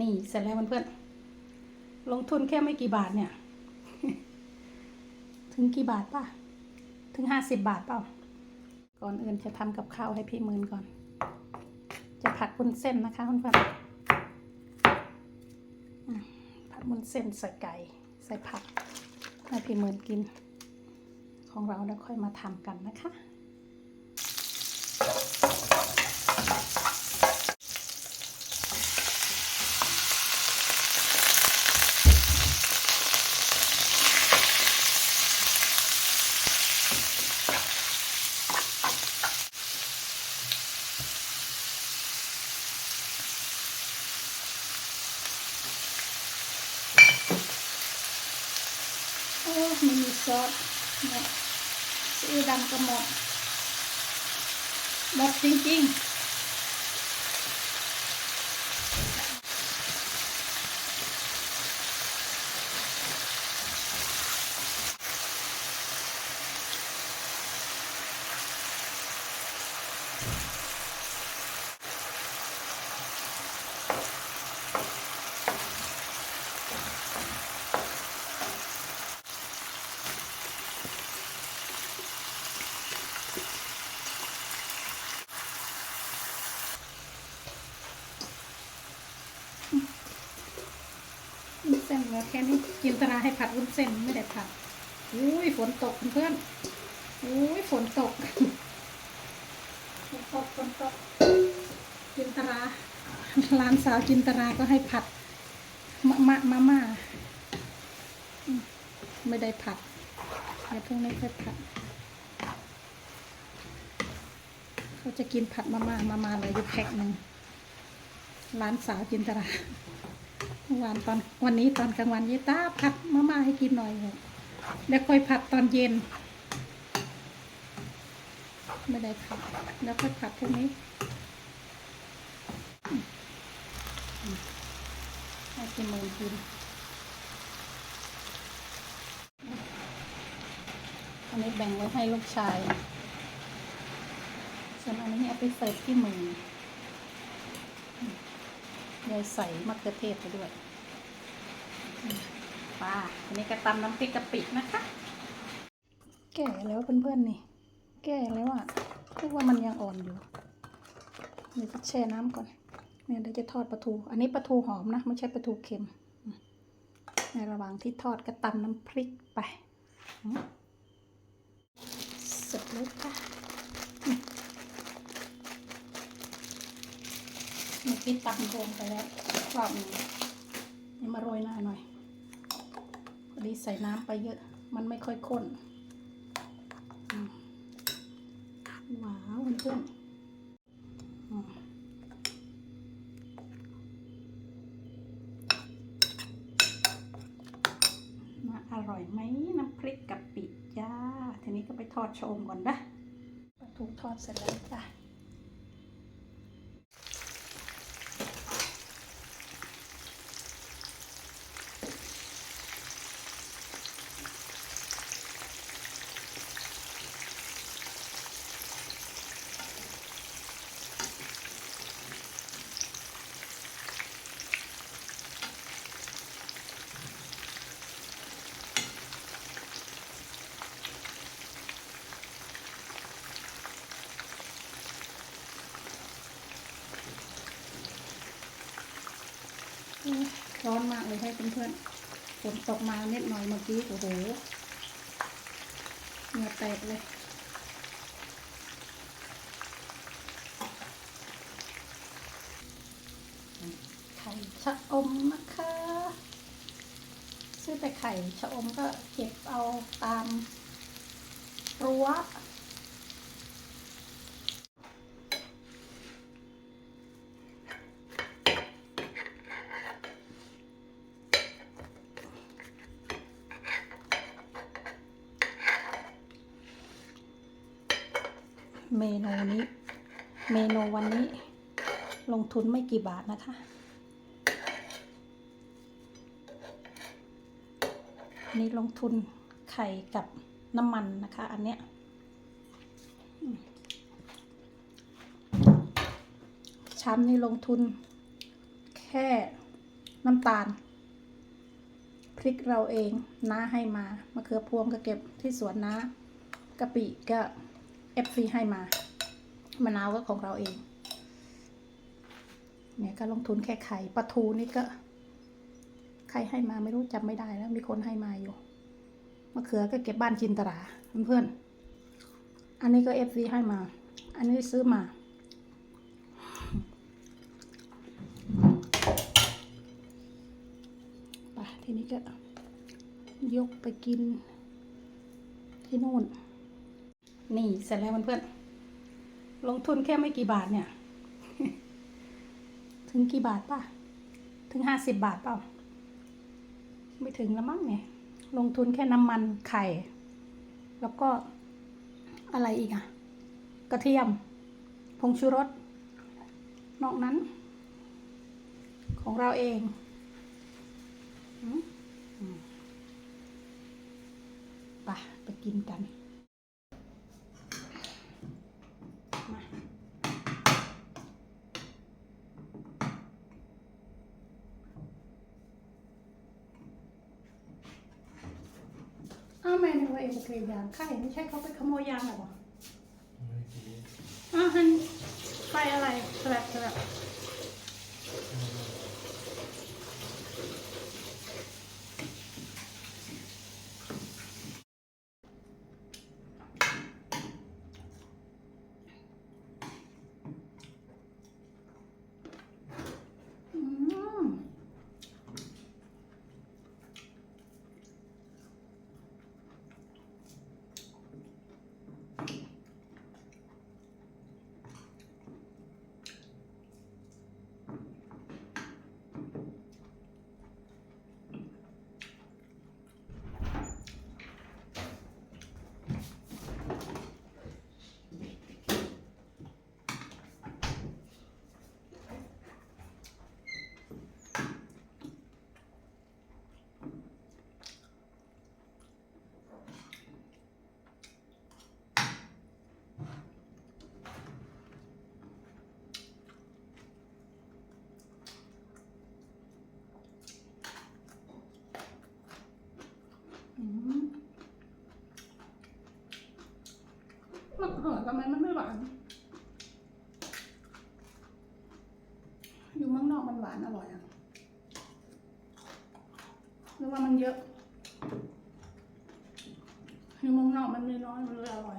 นี่เสร็จแล้วเพื่อนๆลงทุนแค่ไม่กี่บาทเนี่ย ถึงกี่บาทป่ะ ถึงห้าสิบบาทเปล่า ก่อนอื่นจะทำกับข้าวให้พี่มืนก่อน จะผัดบุนเส้นนะคะเพื่อนๆอะผัดบุนเส้นใส่ไก่ ใส่ผักให้พี่มืนกิน ของเราแล้วค่อยมาทำกันนะคะ โอ้ไม่มีซอส เนี่ยซีอิ๊วดำก็หมดหมดจริงๆวุ้นเส้นแล้วแค่นี้จินตนาให้ผัดวุ้นเส้นไม่ได้ผัดอุ้ยฝนตกเพื่อนอุ้ยฝนตกฝนตกฝนตกจินตราหลานสาวจินตราก็ให้ผัดมะมะมาม่าไม่ได้ผัดเดี๋ยวพรุ่งนี้ค่อยผัด เขาจะกินผัดมาม่ามาม่าเลยอยู่แพ็คหนึ่งร้านสาวจินตรา มื่อวานตอนวันนี้ตอนกลางวันยีตาผัดมาม่าให้กินหน่อยเถอะแล้วค่อยผัดตอนเย็น ไม่ได้ผัดแล้วค่อยผัดพรุ่นี้ให้กินมือกินอันนี้แบ่งไว้ให้ลูกชาย ส่วนอันนี้เอาไปเสิร์ฟที่มือ ยายใส่มะเขือเทศไปด้วยปลาอันนี้ก็ตำน้ำพริกกะปินะคะ แก่แล้วเพื่อนๆนี่ แก่แล้วอะนึกว่ามันยังอ่อนอยู่ เดี๋ยวจะแช่น้ำก่อน เนี่ยเดี๋ยวจะทอดปลาทู อันนี้ปลาทูหอมนะ ไม่ใช่ปลาทูเค็ม ในระหว่างที่ทอดก็ตำน้ำพริกไปเสร็จแล้วค่ะ เมื่อกี้ตำรวมไปแล้วรอบหนึงนี่มาโรยหน้าหน่อยพอดีใส่น้ำไปเยอะ มันไม่ค่อยข้นอืมว้าวเพื่อนมาอร่อยไหมน้ำพริกกะปิจ้า ทีนี้ก็ไปทอดชมก่อนนะปลาทูทอดเสร็จแล้วจ้า เลยให้เพื่อนๆฝนตกมานิดหน่อยเมื่อกี้โอ้โหเหงื่อแตกเลยไข่ชะอมนะคะ ซื้อแต่ไข่ชะอมก็เก็บเอาตามรั้ว เมนูนี้ เมนูวันนี้ ลงทุนไม่กี่บาทนะคะนนี้ลงทุนไข่กับน้ำมันนะคะ อันเนี้ยชามนี้ลงทุน แค่น้ำตาล พริกเราเองน้าให้มา มะเขือพวงก็เก็บที่สวนน้ากะปิก็ เอฟซีให้มามะนาวก็ของเราเอง เนี่ยก็ลงทุนแค่ไข่ปลาทูนี่ก็ใครให้มาไม่รู้จำไม่ได้แล้ว มีคนให้มาอยู่มะเขือก็เก็บบ้านจินตราเพื่อนๆอันนี้ก็เอฟซีให้มา อันนี้ซื้อมา ไปทีนี้ก็ยกไปกินที่นู่น นี่เสร็จแล้วเพื่อนๆลงทุนแค่ไม่กี่บาทเนี่ย ถึงกี่บาทป่ะ ถึงห้าสิบบาทเปล่า ไม่ถึงแล้วมั้งเนี่ย ลงทุนแค่น้ำมันไข่ แล้วก็อะไรอีกอะกระเทียม ผงชูรส นอกนั้น ของเราเองไปไปกินกันาวแม่นึกว่าเองจะเทยางไข่ไม่ใช่เขาไปขโมยยางเหรออ้าวฮันไปอะไรสลับสลับอืม อืมมัน เหอทำไมมันไม่หวาน อยู่เมืองนอกมันหวานอร่อยอะหรือว่ามันเยอะ อยู่เมืองนอกมันมีน้อยมันเลยอร่อย